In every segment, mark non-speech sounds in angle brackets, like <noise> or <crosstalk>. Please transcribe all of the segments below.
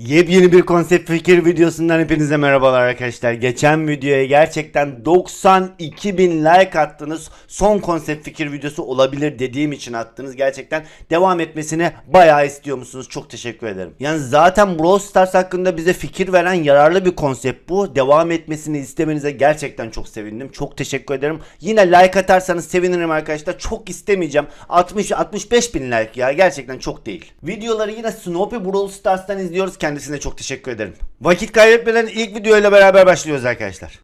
Yepyeni bir konsept fikir videosundan hepinize merhabalar arkadaşlar. Geçen videoya gerçekten 92 bin like attınız. Son konsept fikir videosu olabilir dediğim için attınız. Gerçekten devam etmesini bayağı istiyor musunuz? Çok teşekkür ederim. Yani zaten Brawl Stars hakkında bize fikir veren yararlı bir konsept bu. Devam etmesini istemenize gerçekten çok sevindim. Çok teşekkür ederim. Yine like atarsanız sevinirim arkadaşlar. Çok istemeyeceğim. 60-65 bin like ya gerçekten çok değil. Videoları yine Snoopy Brawl Stars'tan izliyoruz. Kendisine çok teşekkür ederim. Vakit kaybetmeden ilk videoyla beraber başlıyoruz arkadaşlar.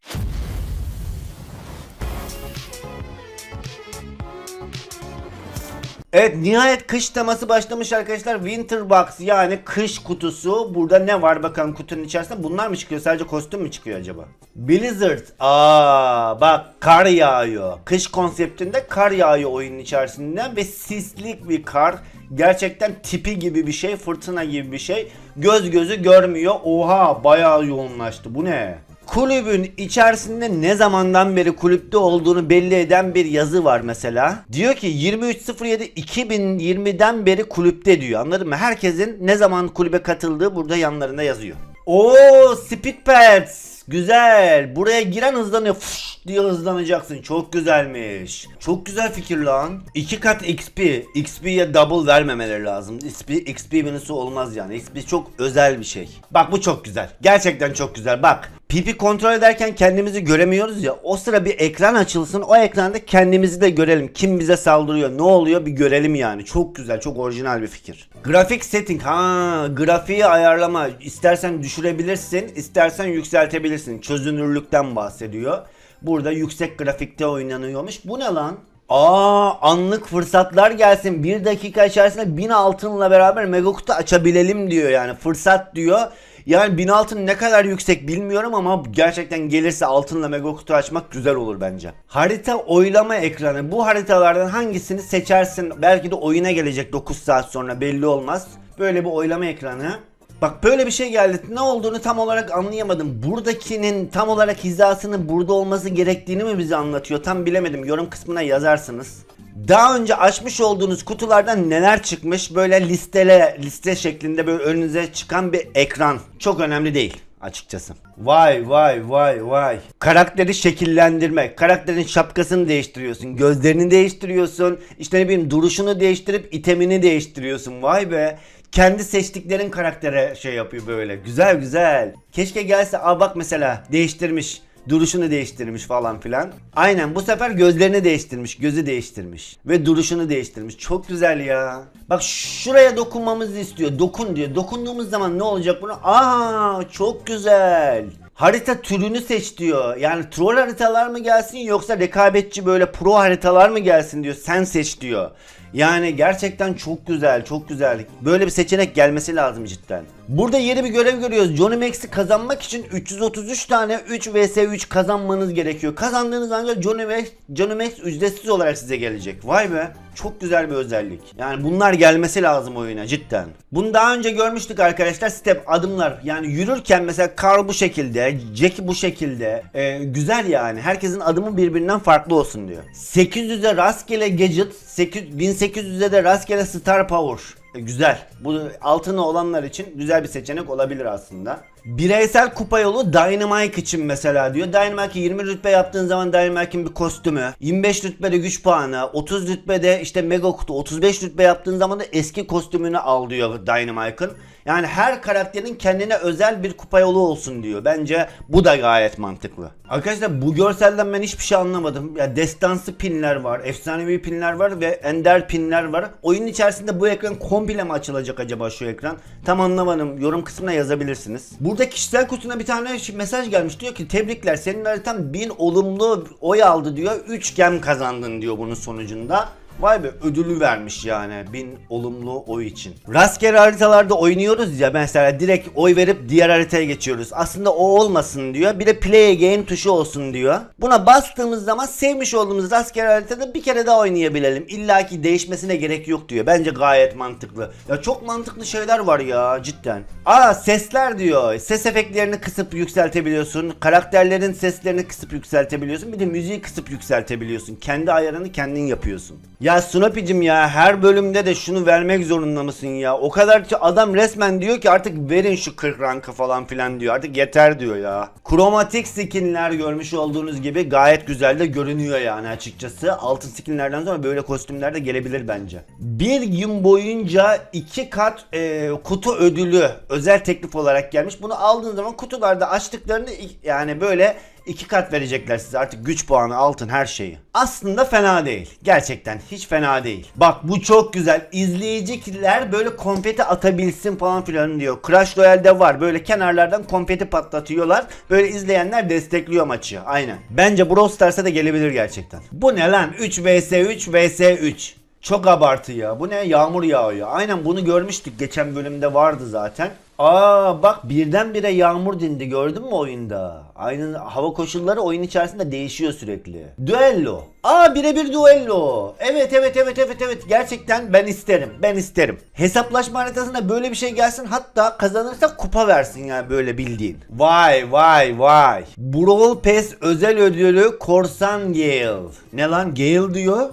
Evet nihayet kış teması başlamış arkadaşlar. Winter Box yani kış kutusu. Burada ne var bakalım kutunun içerisinde? Bunlar mı çıkıyor? Sadece kostüm mü çıkıyor acaba? Blizzard. Aa bak kar yağıyor. Kış konseptinde kar yağıyor oyunun içerisinde ve sislik bir kar. Gerçekten tipi gibi bir şey, fırtına gibi bir şey. Göz gözü görmüyor. Oha bayağı yoğunlaştı. Bu ne? Kulübün içerisinde ne zamandan beri kulüpte olduğunu belli eden bir yazı var mesela. Diyor ki 23.07 2020'den beri kulüpte diyor. Anladın mı? Herkesin ne zaman kulübe katıldığı burada yanlarında yazıyor. Oo Speed Pads. Güzel. Buraya giren hızlanıyor. Fış diye hızlanacaksın. Çok güzelmiş. Çok güzel fikir lan. İki kat XP. XP'ye double vermemeleri lazım. XP, XP menüsü olmaz yani. XP çok özel bir şey. Bak bu çok güzel. Gerçekten çok güzel. Bak. Pipi kontrol ederken kendimizi göremiyoruz ya. O sıra bir ekran açılsın. O ekranda kendimizi de görelim. Kim bize saldırıyor? Ne oluyor? Bir görelim yani. Çok güzel. Çok orijinal bir fikir. Grafik setting. Ha, grafiği ayarlama. İstersen düşürebilirsin, istersen yükseltebilirsin. Çözünürlükten bahsediyor. Burada yüksek grafikte oynanıyormuş. Bu ne lan? Aa anlık fırsatlar gelsin. Bir dakika içerisinde 1000 altınla beraber mega kutu açabilelim diyor yani. Fırsat diyor. Yani 1000 altın ne kadar yüksek bilmiyorum ama gerçekten gelirse altınla mega kutu açmak güzel olur bence. Harita oylama ekranı. Bu haritalardan hangisini seçersin? Belki de oyuna gelecek 9 saat sonra belli olmaz. Böyle bir oylama ekranı. Bak böyle bir şey geldi. Ne olduğunu tam olarak anlayamadım. Buradakinin tam olarak hizasının burada olması gerektiğini mi bize anlatıyor? Tam bilemedim. Yorum kısmına yazarsınız. Daha önce açmış olduğunuz kutulardan neler çıkmış? Böyle listele, liste şeklinde böyle önünüze çıkan bir ekran. Çok önemli değil açıkçası. Vay vay vay vay. Karakteri şekillendirmek. Karakterin şapkasını değiştiriyorsun. Gözlerini değiştiriyorsun. İşte ne bileyim duruşunu değiştirip itemini değiştiriyorsun. Vay be. Kendi seçtiklerin karaktere şey yapıyor böyle. Güzel güzel. Keşke gelse aa bak mesela değiştirmiş. Duruşunu değiştirmiş falan filan. Aynen bu sefer gözlerini değiştirmiş, gözü değiştirmiş ve duruşunu değiştirmiş. Çok güzel ya. Bak şuraya dokunmamızı istiyor. Dokun diyor. Dokunduğumuz zaman ne olacak bunu? Aa çok güzel. Harita türünü seç diyor. Yani troll haritalar mı gelsin yoksa rekabetçi böyle pro haritalar mı gelsin diyor. Sen seç diyor. Yani gerçekten çok güzel, çok güzel. Böyle bir seçenek gelmesi lazım cidden. Burada yeni bir görev görüyoruz. Johnny Max'i kazanmak için 333 tane 3 vs 3 kazanmanız gerekiyor. Kazandığınız anda Johnny Max, Johnny Max ücretsiz olarak size gelecek. Vay be. Çok güzel bir özellik. Yani bunlar gelmesi lazım oyuna cidden. Bunu daha önce görmüştük arkadaşlar. Step adımlar. Yani yürürken mesela Carl bu şekilde, Jack bu şekilde. Ee, güzel yani. Herkesin adımı birbirinden farklı olsun diyor. 800'e rastgele gadget, 800 1800'e de rastgele star power. Güzel. Bu altını olanlar için güzel bir seçenek olabilir aslında. Bireysel kupa yolu Dynamite için mesela diyor. Dynamite'i 20 rütbe yaptığın zaman Dynamite'in bir kostümü, 25 rütbede güç puanı, 30 rütbede işte mega kutu, 35 rütbe yaptığın zaman da eski kostümünü al diyor Dynamite'ın. Yani her karakterin kendine özel bir kupa yolu olsun diyor. Bence bu da gayet mantıklı. Arkadaşlar bu görselden ben hiçbir şey anlamadım. Ya destansı pinler var, efsanevi pinler var ve ender pinler var. Oyun içerisinde bu ekran komple mi açılacak acaba şu ekran? Tam anlamadım. Yorum kısmına yazabilirsiniz. Burada kişisel kutusuna bir tane şi- mesaj gelmiş. Diyor ki tebrikler senin haritan 1000 olumlu oy aldı diyor. 3 gem kazandın diyor bunun sonucunda. Vay be ödülü vermiş yani bin olumlu oy için. Rastgele haritalarda oynuyoruz ya mesela direkt oy verip diğer haritaya geçiyoruz. Aslında o olmasın diyor. Bir de play again tuşu olsun diyor. Buna bastığımız zaman sevmiş olduğumuz rastgele haritada bir kere daha oynayabilelim. İlla ki değişmesine gerek yok diyor. Bence gayet mantıklı. Ya çok mantıklı şeyler var ya cidden. Aa sesler diyor. Ses efektlerini kısıp yükseltebiliyorsun. Karakterlerin seslerini kısıp yükseltebiliyorsun. Bir de müziği kısıp yükseltebiliyorsun. Kendi ayarını kendin yapıyorsun. Ya Snoopy'cim ya her bölümde de şunu vermek zorunda mısın ya? O kadar ki adam resmen diyor ki artık verin şu 40 rankı falan filan diyor. Artık yeter diyor ya. Kromatik skinler görmüş olduğunuz gibi gayet güzel de görünüyor yani açıkçası. Altın skinlerden sonra böyle kostümler de gelebilir bence. Bir gün boyunca iki kat e, kutu ödülü özel teklif olarak gelmiş. Bunu aldığın zaman kutularda açtıklarını yani böyle iki kat verecekler size artık güç puanı altın her şeyi. Aslında fena değil. Gerçekten hiç fena değil. Bak bu çok güzel. İzleyiciler böyle konfeti atabilsin falan filan diyor. Crash Royale'de var. Böyle kenarlardan konfeti patlatıyorlar. Böyle izleyenler destekliyor maçı. Aynen. Bence Brawl Stars'a da gelebilir gerçekten. Bu ne lan? 3 vs 3 vs 3. Çok abartı ya. Bu ne? Yağmur yağıyor. Aynen bunu görmüştük. Geçen bölümde vardı zaten. Aa bak birdenbire yağmur dindi gördün mü oyunda? Aynı hava koşulları oyun içerisinde değişiyor sürekli. Düello. Aa birebir düello. Evet evet evet evet evet gerçekten ben isterim. Ben isterim. Hesaplaşma haritasında böyle bir şey gelsin hatta kazanırsa kupa versin yani böyle bildiğin. Vay vay vay. Brawl Pass özel ödülü Korsan Gale. Ne lan Gale diyor?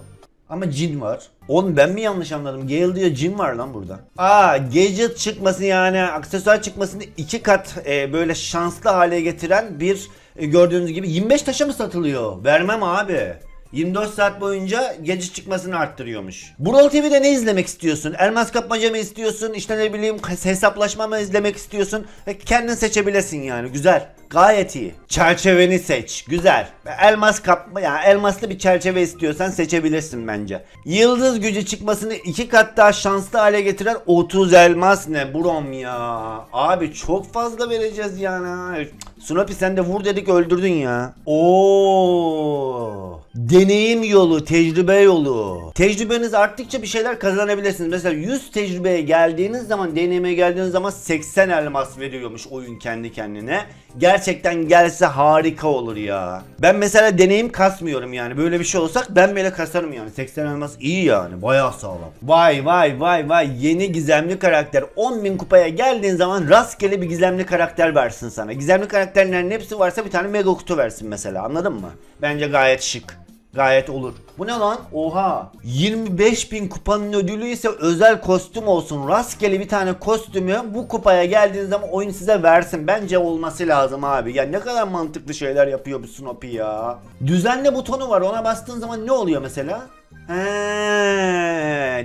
Ama cin var. Oğlum ben mi yanlış anladım? Gale diyor cin var lan burada. Aa gadget çıkması yani aksesuar çıkmasını iki kat e, böyle şanslı hale getiren bir e, gördüğünüz gibi 25 taşa mı satılıyor? Vermem abi. 24 saat boyunca gece çıkmasını arttırıyormuş. Brawl TV'de ne izlemek istiyorsun? Elmas kapmaca mı istiyorsun? İşte ne bileyim hesaplaşma mı izlemek istiyorsun? E, Kendin seçebilirsin yani. Güzel. Gayet iyi. Çerçeveni seç. Güzel. Elmas kapma yani elmaslı bir çerçeve istiyorsan seçebilirsin bence. Yıldız gücü çıkmasını iki kat daha şanslı hale getiren 30 elmas ne brom ya. Abi çok fazla vereceğiz yani. Snoopy sen de vur dedik öldürdün ya. Oo. Deneyim yolu, tecrübe yolu. Tecrübeniz arttıkça bir şeyler kazanabilirsiniz. Mesela 100 tecrübeye geldiğiniz zaman, deneyime geldiğiniz zaman 80 elmas veriyormuş oyun kendi kendine. Gerçekten gelse harika olur ya. Ben mesela deneyim kasmıyorum yani. Böyle bir şey olsak ben bile kasarım yani. 80 elmas iyi yani. Bayağı sağlam. Vay vay vay vay. Yeni gizemli karakter. 10.000 kupaya geldiğin zaman rastgele bir gizemli karakter versin sana. Gizemli karakterlerin hepsi varsa bir tane mega kutu versin mesela. Anladın mı? Bence gayet şık. Gayet olur. Bu ne lan? Oha. 25 bin kupanın ödülü ise özel kostüm olsun. Rastgele bir tane kostümü bu kupaya geldiğiniz zaman oyun size versin. Bence olması lazım abi. Ya ne kadar mantıklı şeyler yapıyor bu Snoopy ya. Düzenle butonu var. Ona bastığın zaman ne oluyor mesela? He,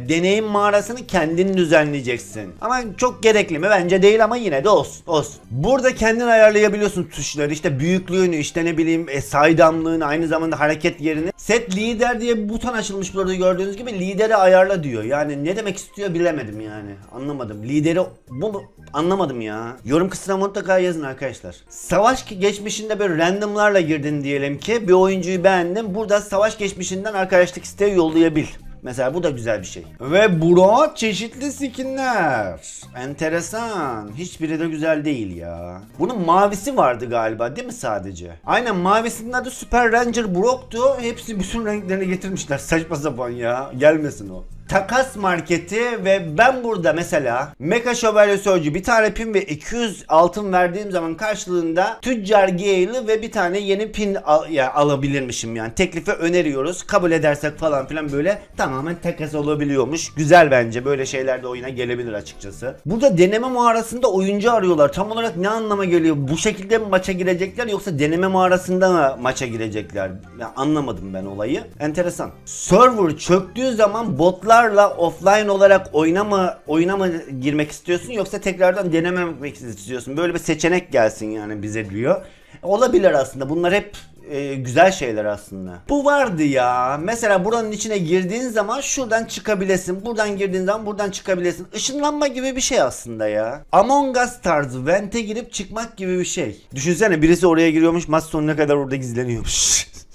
deneyim mağarasını kendin düzenleyeceksin. Ama çok gerekli mi? Bence değil ama yine de olsun. olsun. Burada kendin ayarlayabiliyorsun tuşları. İşte büyüklüğünü, işte ne bileyim e, saydamlığını, aynı zamanda hareket yerini. Set lider diye bir buton açılmış burada gördüğünüz gibi lideri ayarla diyor. Yani ne demek istiyor bilemedim yani. Anlamadım. Lideri bu mu? Anlamadım ya. Yorum kısmına mutlaka yazın arkadaşlar. Savaş geçmişinde böyle randomlarla girdin diyelim ki bir oyuncuyu beğendin. Burada savaş geçmişinden arkadaşlık isteği yollayabil. Mesela bu da güzel bir şey. Ve bura çeşitli skinler. Enteresan. Hiçbiri de güzel değil ya. Bunun mavisi vardı galiba değil mi sadece? Aynen mavisinin adı Super Ranger Brock'tu. Hepsi bütün renklerini getirmişler. Saçma sapan ya. Gelmesin o takas marketi ve ben burada mesela Mecha Şövalye Sözcü bir tane pin ve 200 altın verdiğim zaman karşılığında Tüccar Gale'ı ve bir tane yeni pin al, ya, alabilirmişim yani. Teklife öneriyoruz. Kabul edersek falan filan böyle tamamen takas olabiliyormuş. Güzel bence. Böyle şeyler de oyuna gelebilir açıkçası. Burada deneme mağarasında oyuncu arıyorlar. Tam olarak ne anlama geliyor? Bu şekilde mi maça girecekler yoksa deneme mağarasında mı maça girecekler? Ya anlamadım ben olayı. Enteresan. Server çöktüğü zaman botlar oyuncularla offline olarak oyuna mı oyuna mı girmek istiyorsun yoksa tekrardan denememek istiyorsun? Böyle bir seçenek gelsin yani bize diyor. Olabilir aslında. Bunlar hep e, güzel şeyler aslında. Bu vardı ya. Mesela buranın içine girdiğin zaman şuradan çıkabilesin. Buradan girdiğin zaman buradan çıkabilesin. Işınlanma gibi bir şey aslında ya. Among Us tarzı vente girip çıkmak gibi bir şey. Düşünsene birisi oraya giriyormuş maç sonuna kadar orada gizleniyormuş. <laughs>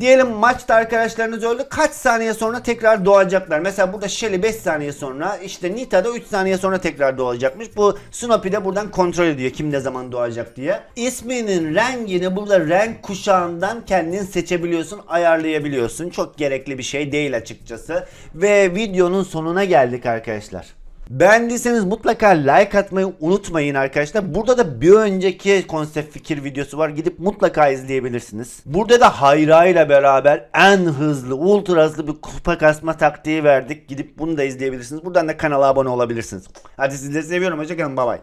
Diyelim maçta arkadaşlarınız öldü. Kaç saniye sonra tekrar doğacaklar. Mesela burada Shelly 5 saniye sonra işte Nita da 3 saniye sonra tekrar doğacakmış. Bu Snoopy de buradan kontrol ediyor kim ne zaman doğacak diye. İsminin rengini burada renk kuşağından kendin seçebiliyorsun, ayarlayabiliyorsun. Çok gerekli bir şey değil açıkçası. Ve videonun sonuna geldik arkadaşlar. Beğendiyseniz mutlaka like atmayı unutmayın arkadaşlar. Burada da bir önceki konsept fikir videosu var. Gidip mutlaka izleyebilirsiniz. Burada da Hayra ile beraber en hızlı, ultra hızlı bir kupa kasma taktiği verdik. Gidip bunu da izleyebilirsiniz. Buradan da kanala abone olabilirsiniz. Hadi sizleri seviyorum. Hoşçakalın. Bay bay.